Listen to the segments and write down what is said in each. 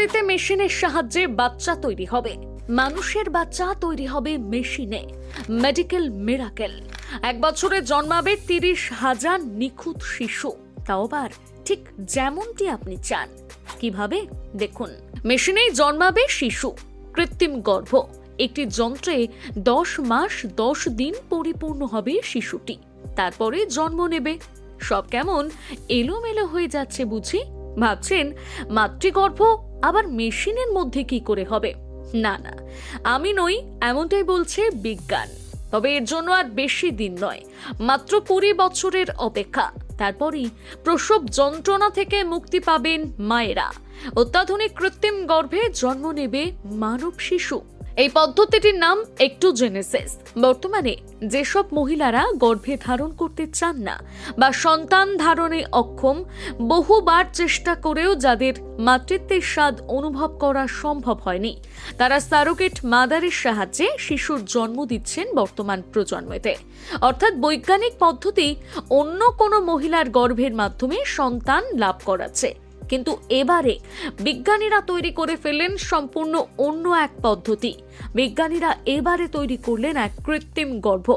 সার্জারিতে মেশিনের সাহায্যে বাচ্চা তৈরি হবে। মানুষের বাচ্চা তৈরি হবে মেশিনে। Medical miracle. এক বছরে জন্মাবে তিরিশ হাজার নিখুঁত শিশু। তাও আবার ঠিক যেমনটি আপনি চান। কীভাবে? দেখুন, মেশিনেই জন্মাবে শিশু। কৃত্রিম গর্ভ। একটি যন্ত্রে দশ মাস দশ দিন পরিপূর্ণ হবে শিশুটি। তারপরে জন্ম নেবে। সব কেমন? এলোমেলো হয়ে যাচ্ছে বুঝি? ভাবছেন, মাতৃগর্ভ আবার মেশিনের মধ্যে কি করে হবে? না না, আমি নই, এমনটাই বলছে বিজ্ঞান। তবে এর জন্য আর বেশি দিন নয়, মাত্র কুড়ি বছরের অপেক্ষা। তারপরই প্রসব যন্ত্রণা থেকে মুক্তি পাবেন মায়েরা। অত্যাধুনিক কৃত্রিম গর্ভে জন্ম নেবে মানব শিশু। এই পদ্ধতিটির নাম একটোজেনেসিস বর্তমানে যেসব মহিলারা গর্ভে ধারণ করতে চান না বা সন্তান ধারণে অক্ষম, বহুবার চেষ্টা করেও যাদের মাতৃত্বের স্বাদ অনুভব করা সম্ভব হয়নি, তারা সারোগেট মাদারের সাহায্যে শিশুর জন্ম দিচ্ছেন বর্তমান প্রজন্মেতে। অর্থাৎ বৈজ্ঞানিক পদ্ধতি অন্য কোনো মহিলার গর্ভের মাধ্যমে সন্তান লাভ করাচ্ছে। কিন্তু এবারে বিজ্ঞানীরা তৈরি করে ফেললেন সম্পূর্ণ অন্য এক পদ্ধতি। বিজ্ঞানীরা এবারে তৈরি করলেন এক কৃত্রিম গর্ভ।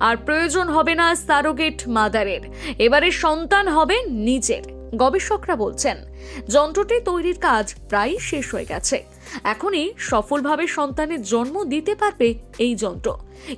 আর প্রয়োজন হবে না সারোগেট মাদারের। এবারে সন্তান হবে নিজের, গবেষকরা বলছেন। যন্ত্রটি তৈরির কাজ প্রায় শেষ হয়ে গেছে। এখনই সফলভাবে সন্তানের জন্ম দিতে পারবে এই যন্ত্র।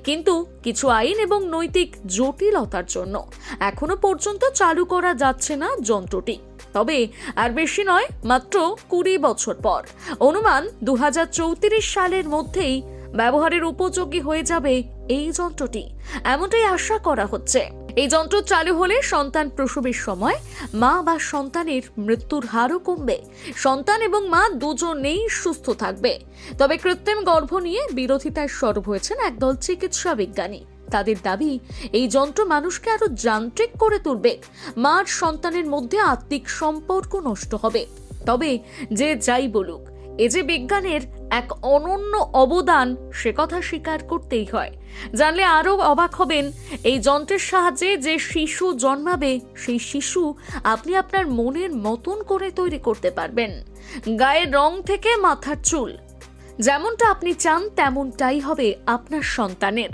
কিন্তু কিছু আইন এবং নৈতিক জটিলতার জন্য এখনও পর্যন্ত চালু করা যাচ্ছে না যন্ত্রটি। তবে আর বেশি নয়, মাত্র কুড়ি বছর পর। অনুমান দুহাজার চৌত্রিশ সালের মধ্যেই ব্যবহারের উপযোগী হয়ে যাবে এই যন্ত্রটি। এমনটাই আশা করা হচ্ছে। এই যন্ত্র চালু হলে সন্তান প্রসবের সময় মা বা সন্তানের মৃত্যুর হারও কমবে। সন্তান এবং মা দুজনেই সুস্থ থাকবে। তবে কৃত্রিম গর্ভ নিয়ে বিরোধিতায় সরব হয়েছেন একদল চিকিৎসা বিজ্ঞানী। তাদের দাবি, এই যন্ত্র মানুষকে আরও যান্ত্রিক করে তুলবে। মার সন্তানের মধ্যে আত্মিক সম্পর্ক নষ্ট হবে। তবে যে যাই বলুক, এ যে বিজ্ঞানের এক অনন্য অবদান, সে কথা স্বীকার করতেই হয়। জানলে আরও অবাক হবেন, এই যন্ত্রের সাহায্যে যে শিশু জন্মাবে, সেই শিশু আপনি আপনার মনের মতন করে তৈরি করতে পারবেন। গায়ের রং থেকে মাথার চুল। যেমনটা আপনি চান, তেমনটাই হবে আপনার সন্তানের।